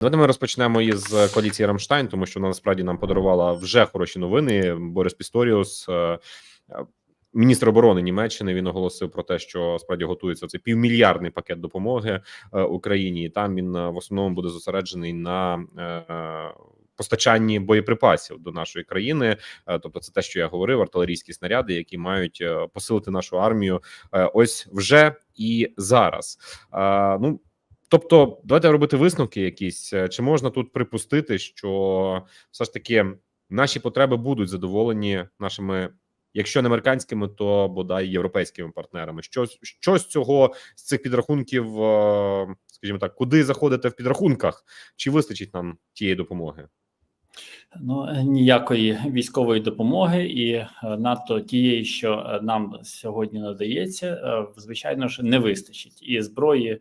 Давайте ми розпочнемо із коаліції Рамштайн, тому що вона насправді нам подарувала вже хороші новини. Борис Пісторіус, е, е, міністр оборони Німеччини, він оголосив про те, що справді готується цей півмільярдний пакет допомоги е, Україні. І там він е, в основному буде зосереджений на е, е, постачанні боєприпасів до нашої країни. Е, Тобто, це те, що я говорив, артилерійські снаряди, які мають е, посилити нашу армію. е, Ось вже і зараз. Е, Ну Тобто, давайте робити висновки якісь. Е, Чи можна тут припустити, що все ж таки наші потреби будуть задоволені нашими, якщо не американськими, то бодай європейськими партнерами? Що, що з цього з цих підрахунків, е, скажімо так, куди заходите в підрахунках? Чи вистачить нам тієї допомоги? Ну е, ніякої військової допомоги, і надто тієї, що нам сьогодні надається, звичайно ж не вистачить. І зброї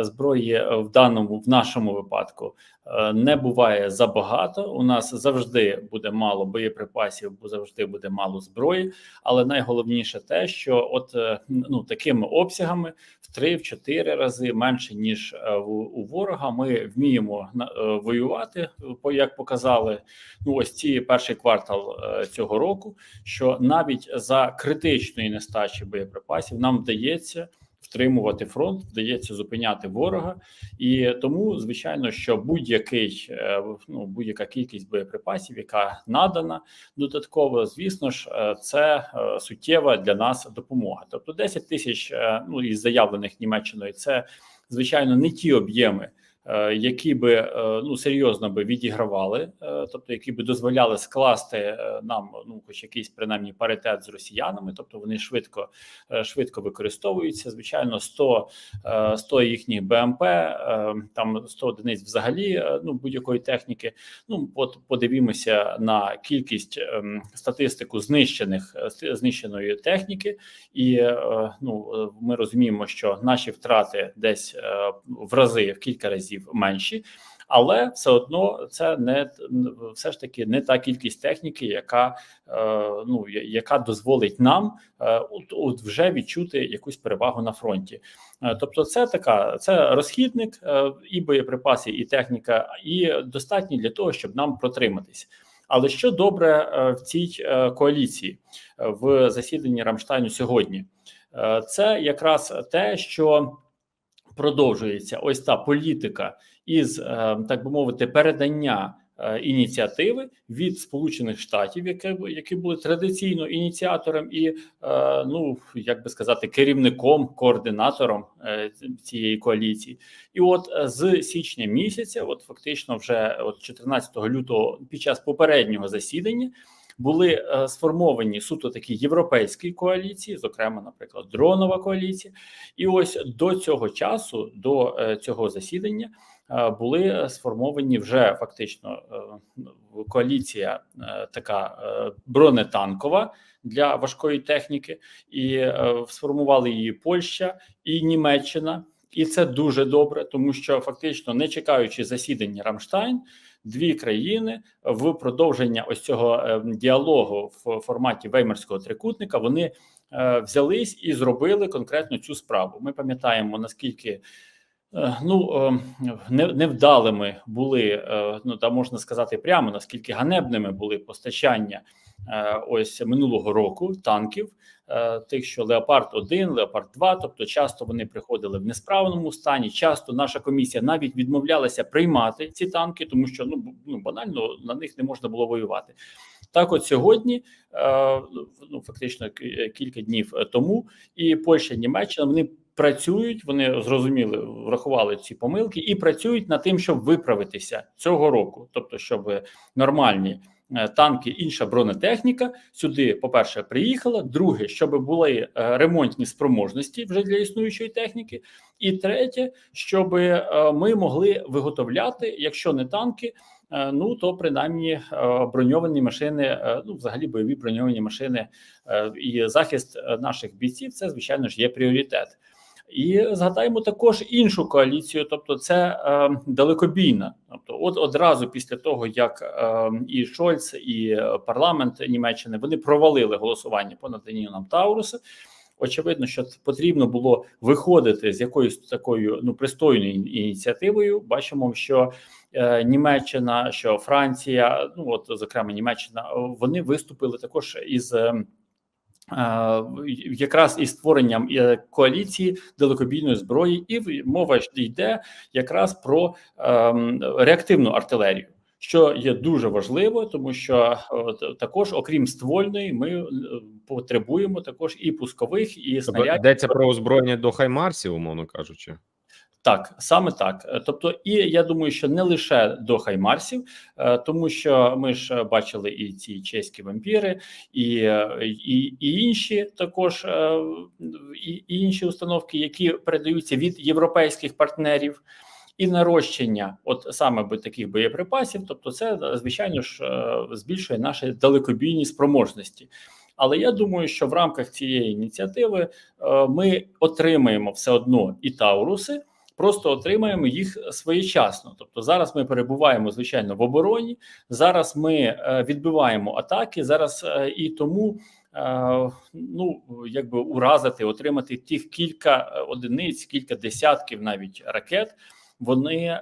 зброї е, в даному в нашому випадку е, не буває забагато. У нас завжди буде мало боєприпасів, бо завжди буде мало зброї. Але найголовніше те, що от е, ну такими обсягами в 3-4 рази менше ніж у, ворога, ми вміємо воювати, як показали ну ось ці перший квартал цього року, що навіть за критичної нестачі боєприпасів нам вдається втримувати фронт, вдається зупиняти ворога, і тому звичайно, що будь-який е, ну будь-яка кількість боєприпасів, яка надана додатково, звісно ж, е, це е, суттєва для нас допомога. Тобто 10 тисяч ну із заявлених Німеччиною, це звичайно не ті об'єми які би е, ну серйозно би відігравали, е, тобто які би дозволяли скласти е, нам ну хоч якийсь принаймні паритет з росіянами, тобто вони швидко е, швидко використовуються. Звичайно, 100, е, 100 їхніх БМП, е, там 100 одиниць взагалі е, ну будь-якої техніки. Ну от подивімося на кількість ем, статистику знищених е, знищеної техніки, і е, ну е, ми розуміємо, що наші втрати десь е, в рази в кілька разів менші. Але все одно це не все ж таки не та кількість техніки, яка е, ну яка дозволить нам е, вже відчути якусь перевагу на фронті. Е, Тобто, це така це розхідник і боєприпаси, і техніка, і достатні для того, щоб нам протриматись. Але що добре в цій коаліції в засіданні Рамштайну сьогодні? Це якраз те, що продовжується ось та політика із е, так би мовити передання е, ініціативи від Сполучених Штатів, які, які були традиційно ініціатором і е, ну як би сказати, керівником, координатором цієї коаліції. І от з січня місяця, от фактично, вже от 14 лютого, під час попереднього засідання. Були е, сформовані суто такі європейські коаліції, зокрема, наприклад, дронова коаліція, і ось до цього часу, до е, цього засідання, е, були сформовані вже фактично коаліція така бронетанкова для важкої техніки, і сформували її Польща і Німеччина. І це дуже добре, тому що фактично, не чекаючи засідання Рамштайн, дві країни в продовження ось цього е, діалогу в форматі Веймарського трикутника вони е, взялись і зробили конкретно цю справу. Ми пам'ятаємо наскільки. Е, Ну е, невдалими були е, ну та можна сказати прямо наскільки ганебними були постачання ось минулого року танків, тих, що Леопард 1 Леопард 2 тобто часто вони приходили в несправному стані. Часто наша комісія навіть відмовлялася приймати ці танки, тому що ну ну банально на них не можна було воювати. Так, от сьогодні, ну фактично кілька днів тому, і Польща, і Німеччина вони працюють. Вони зрозуміли, врахували ці помилки і працюють над тим, щоб виправитися цього року, тобто, щоб нормальні е, танки, інша бронетехніка сюди, по-перше, приїхала. Друге, щоб були е, ремонтні спроможності вже для існуючої техніки. І третє, щоб е, ми могли виготовляти, якщо не танки, ну то принаймні броньовані машини, ну взагалі бойові броньовані машини і захист наших бійців, це звичайно ж є пріоритет. І згадаємо також іншу коаліцію, тобто це е, далекобійна. Тобто, от одразу після того, як е, і Шольц, і парламент Німеччини вони провалили голосування по наданню нам Тауруса. Очевидно, що потрібно було виходити з якоюсь такою ну пристойною ініціативою. Бачимо, що е, Німеччина, що Франція, ну от зокрема Німеччина, вони виступили також із. Е, Якраз із створенням е, коаліції далекобійної зброї, і мова йде якраз про ем, реактивну артилерію, що є дуже важливо, тому що також, окрім ствольної, ми е, потребуємо також і пускових, і Тобто снарядів. йдеться про озброєння до хаймарсів, умовно кажучи. Так, саме так. Е, Тобто, і я думаю, що не лише до Хаймарсів, е, тому що ми ж бачили і ці чеські вампіри, і е, і, і інші також е, і, і інші установки, які передаються від європейських партнерів. І нарощення, от саме би таких боєприпасів, тобто, це е, звичайно ж е, збільшує наші далекобійні спроможності. Але я думаю, що в рамках цієї ініціативи е, ми отримаємо все одно і Тауруси, просто отримаємо їх своєчасно. Тобто, зараз ми перебуваємо звичайно в обороні. Зараз ми е, відбиваємо атаки. Зараз е, і тому. е, Ну, якби уразити, отримати тих кілька одиниць, кілька десятків навіть ракет. Вони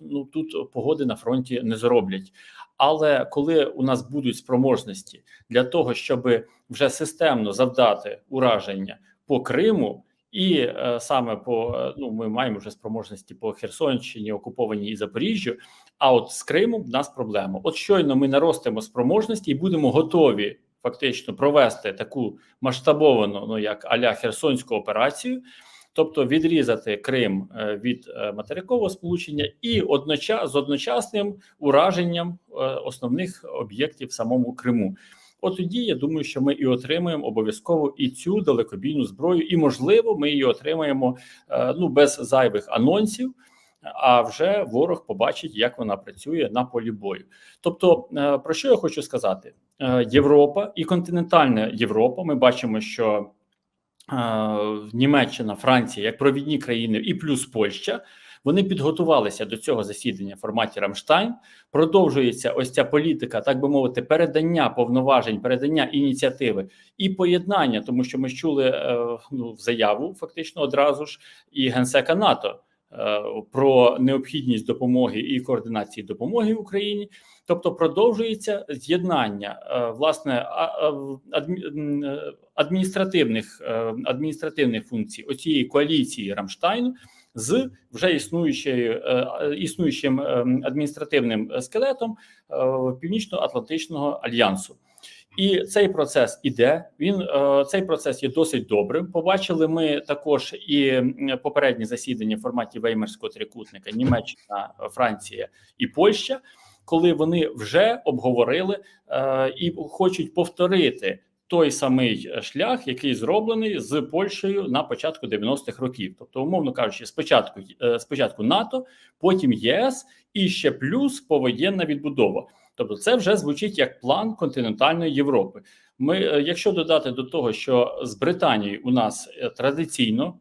ну тут погоди на фронті не зроблять. Але коли у нас будуть спроможності для того, щоб вже системно завдати ураження по Криму, і е, саме по е, ну ми маємо вже спроможності по Херсонщині, окупованій і Запоріжжю. А от з Кримом в нас проблема. От щойно ми наростимо спроможності і будемо готові фактично провести таку масштабовану, ну як аля Херсонську операцію. Тобто відрізати Крим е, від е, материкового сполучення і одночас з одночасним ураженням основних об'єктів в самому Криму. От тоді я думаю, що ми і отримаємо обов'язково і цю далекобійну зброю, і можливо, ми її отримаємо е, ну без зайвих анонсів. А вже ворог побачить, як вона працює на полі бою. Тобто, е, про що я хочу сказати? Е, Європа і континентальна Європа. Ми бачимо, що Німеччина, Франція як провідні країни, і плюс Польща. Вони підготувалися до цього засідання в форматі Рамштайн. Продовжується ось ця політика, так би мовити, передання повноважень, передання ініціативи і поєднання, тому що ми чули е, ну, заяву, фактично одразу ж і генсека НАТО е, про необхідність допомоги і координації допомоги Україні. Тобто продовжується з'єднання е, власне е, адміністративних е, адміністративних функцій оцієї коаліції Рамштайну з вже існуючою існуючим адміністративним скелетом Північно-Атлантичного альянсу. І цей процес іде. Він цей процес є досить добрим. Побачили ми також і попередні засідання в форматі Веймарського трикутника Німеччина, Франція і Польща, коли вони вже обговорили е, і хочуть повторити той самий шлях, який зроблений з Польщею на початку 90-х років. Тобто, умовно кажучи, спочатку е, спочатку НАТО, потім ЄС і ще плюс повоєнна відбудова. Тобто, це вже звучить як план континентальної Європи. Ми, е, якщо додати до того, що з Британією у нас е, традиційно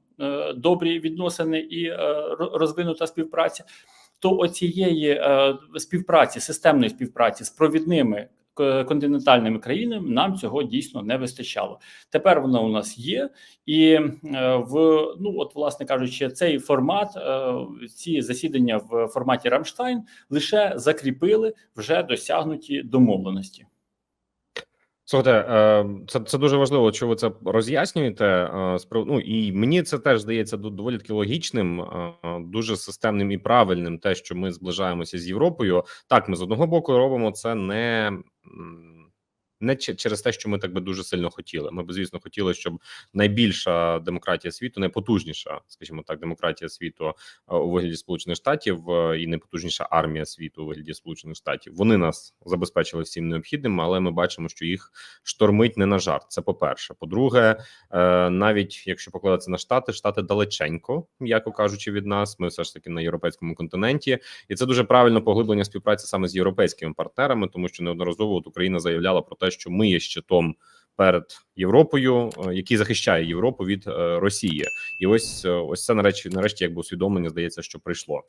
добрі відносини і ро- розвинута співпраця, то оцієї е, співпраці, системної співпраці з провідними континентальними країнами нам цього дійсно не вистачало. Тепер воно у нас є, і е, в ну от, власне кажучи, цей формат, е, ці засідання в форматі Рамштайн лише закріпили вже досягнуті домовленості. Слухайте, е, це, це дуже важливо, що ви це роз'яснюєте. е, Ну і мені це теж здається доволі таки логічним, е, дуже системним і правильним. Те, що ми зближаємося з Європою. Так, ми з одного боку робимо це не. Не через те, що ми так би дуже сильно хотіли. Ми б, звісно, хотіли, щоб найбільша демократія світу, найпотужніша, скажімо так, демократія світу е, у вигляді Сполучених Штатів е, і найпотужніша армія світу у вигляді Сполучених Штатів. Вони нас забезпечили всім необхідним, але ми бачимо, що їх штормить не на жарт. Це по-перше. По-друге, е, навіть якщо покладатися на штати, штати далеченько, м'яко кажучи, від нас. Ми все ж таки на європейському континенті, і це дуже правильно поглиблення співпраці саме з європейськими партнерами, тому що неодноразово от Україна заявляла про те, що ми є щитом. Перед Європою, е, який захищає Європу від е, Росії, і ось е, ось це нарешті, нарешті, якби усвідомлення здається, що прийшло.